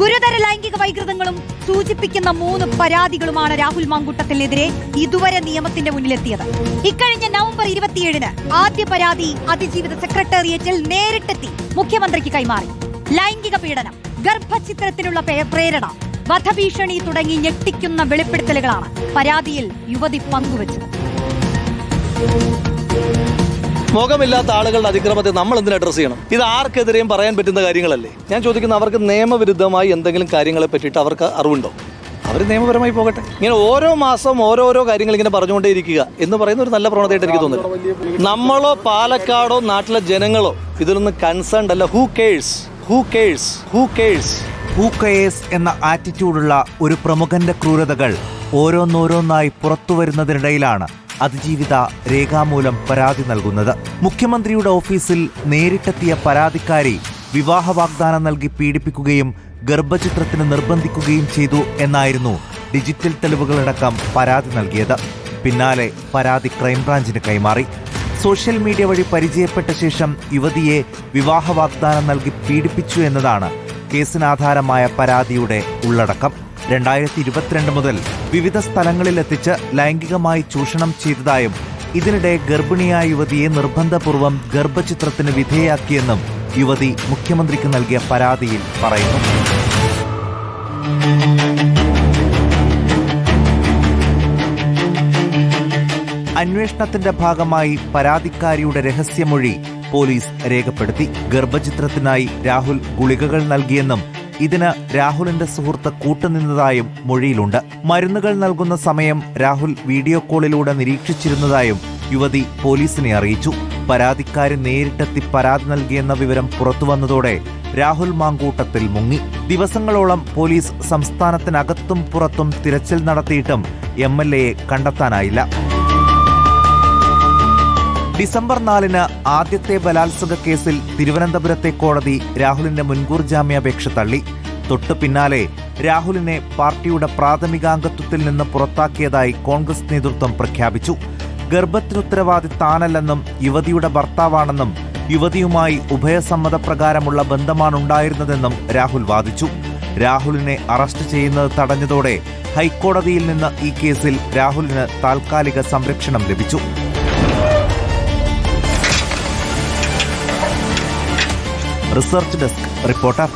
ഗുരുതര ലൈംഗിക വൈകൃതങ്ങളും സൂചിപ്പിക്കുന്ന മൂന്ന് പരാതികളുമാണ് രാഹുൽ മാങ്കുട്ടത്തിനെതിരെ ഇതുവരെ നിയമത്തിന്റെ മുന്നിലെത്തിയത്. ഇക്കഴിഞ്ഞ നവംബർ ഇരുപത്തിയേഴിന് ആദ്യ പരാതി അതിജീവിത സെക്രട്ടേറിയറ്റിൽ നേരിട്ടെത്തി മുഖ്യമന്ത്രിക്ക് കൈമാറി. ലൈംഗിക പീഡനം ഗർഭചിത്രത്തിനുള്ള പ്രേരണ വധഭീഷണി തുടങ്ങി ഞെട്ടിക്കുന്ന വെളിപ്പെടുത്തലുകളാണ് പരാതിയിൽ യുവതി പങ്കുവച്ചത്. മുഖമില്ലാത്ത ആളുകളുടെ അതിക്രമത്തെ നമ്മൾ എന്തിനു അഡ്രസ് ചെയ്യണം? ഇത് ആർക്കെതിരെയും പറയാൻ പറ്റുന്ന കാര്യങ്ങളല്ലേ? ഞാൻ ചോദിക്കുന്ന അവർക്ക് നിയമവിരുദ്ധമായി എന്തെങ്കിലും കാര്യങ്ങളെ പറ്റിയിട്ട് അവർക്ക് അറിവുണ്ടോ? അവർ നിയമപരമായി പോകട്ടെ. ഇങ്ങനെ ഓരോ മാസം ഓരോരോ കാര്യങ്ങൾ ഇങ്ങനെ പറഞ്ഞുകൊണ്ടേയിരിക്കുക എന്ന് പറയുന്ന ഒരു നല്ല പ്രവണതയായിട്ട് എനിക്ക് തോന്നുന്നു നമ്മളോ പാലക്കാടോ നാട്ടിലെ ജനങ്ങളോ ഇതിലൊന്നും കൺസേൺഡ് അല്ല. Who cares who cares who cares who cares എന്ന ആറ്റിറ്റ്യൂഡുള്ള ഒരു പ്രമുഖന്റെ ക്രൂരതകൾ ഓരോന്നോരോന്നായി പുറത്തുവരുന്നതിനിടയിലാണ്. അതിജീവിത രേഖാമൂലം പരാതി നൽകുന്നത്. മുഖ്യമന്ത്രിയുടെ ഓഫീസിൽ നേരിട്ടെത്തിയ പരാതിക്കാരി വിവാഹ വാഗ്ദാനം നൽകി പീഡിപ്പിക്കുകയും ഗർഭചിത്രത്തിന് നിർബന്ധിക്കുകയും ചെയ്തു എന്നായിരുന്നു ഡിജിറ്റൽ തെളിവുകളടക്കം പരാതി നൽകിയത്. പിന്നാലെ പരാതി ക്രൈംബ്രാഞ്ചിന് കൈമാറി. സോഷ്യൽ മീഡിയ വഴി പരിചയപ്പെട്ട ശേഷം യുവതിയെ വിവാഹ വാഗ്ദാനം നൽകി പീഡിപ്പിച്ചു എന്നതാണ് കേസിനാധാരമായ പരാതിയുടെ ഉള്ളടക്കം. രണ്ടായിരത്തി ഇരുപത്തിരണ്ട് മുതൽ വിവിധ സ്ഥലങ്ങളിലെത്തിച്ച് ലൈംഗികമായി ചൂഷണം ചെയ്തതായും ഇതിനിടെ ഗർഭിണിയായ യുവതിയെ നിർബന്ധപൂർവം ഗർഭചിത്രത്തിന് വിധേയാക്കിയെന്നും യുവതി മുഖ്യമന്ത്രിക്ക് നൽകിയ പരാതിയിൽ പറയുന്നു. അന്വേഷണത്തിന്റെ ഭാഗമായി പരാതിക്കാരിയുടെ രഹസ്യമൊഴി പോലീസ് രേഖപ്പെടുത്തി. ഗർഭചിത്രത്തിനായി രാഹുൽ ഗുളികകൾ നൽകിയെന്നും ഇതിന് രാഹുലിന്റെ സുഹൃത്ത് കൂട്ടുനിന്നതായും മൊഴിയിലുണ്ട്. മരുന്നുകൾ നൽകുന്ന സമയം രാഹുൽ വീഡിയോ കോളിലൂടെ നിരീക്ഷിച്ചിരുന്നതായും യുവതി പോലീസിനെ അറിയിച്ചു. പരാതിക്കാരൻ നേരിട്ടെത്തി പരാതി നൽകിയെന്ന വിവരം പുറത്തുവന്നതോടെ രാഹുൽ മാങ്കൂട്ടത്തിൽ മുങ്ങി. ദിവസങ്ങളോളം പോലീസ് സംസ്ഥാനത്തിനകത്തും പുറത്തും തിരച്ചിൽ നടത്തിയിട്ടും എം കണ്ടെത്താനായില്ല. ഡിസംബർ നാലിന് ആദ്യത്തെ ബലാത്സംഗ കേസിൽ തിരുവനന്തപുരത്തെ കോടതി രാഹുലിന്റെ മുൻകൂർ ജാമ്യാപേക്ഷ തള്ളി. തൊട്ടു പിന്നാലെ രാഹുലിനെ പാർട്ടിയുടെ പ്രാഥമികാംഗത്വത്തിൽ നിന്ന് പുറത്താക്കിയതായി കോൺഗ്രസ് നേതൃത്വം പ്രഖ്യാപിച്ചു. ഗർഭത്തിനുത്തരവാദി താനല്ലെന്നും യുവതിയുടെ ഭർത്താവാണെന്നും യുവതിയുമായി ഉഭയസമ്മതപ്രകാരമുള്ള ബന്ധമാണുണ്ടായിരുന്നതെന്നും രാഹുൽ വാദിച്ചു. രാഹുലിനെ അറസ്റ്റ് ചെയ്യുന്നത് തടഞ്ഞതോടെ ഹൈക്കോടതിയിൽ നിന്ന് ഈ കേസിൽ രാഹുലിന് താൽക്കാലിക സംരക്ഷണം ലഭിച്ചു. Research desk. റിപ്പോർട്ടർ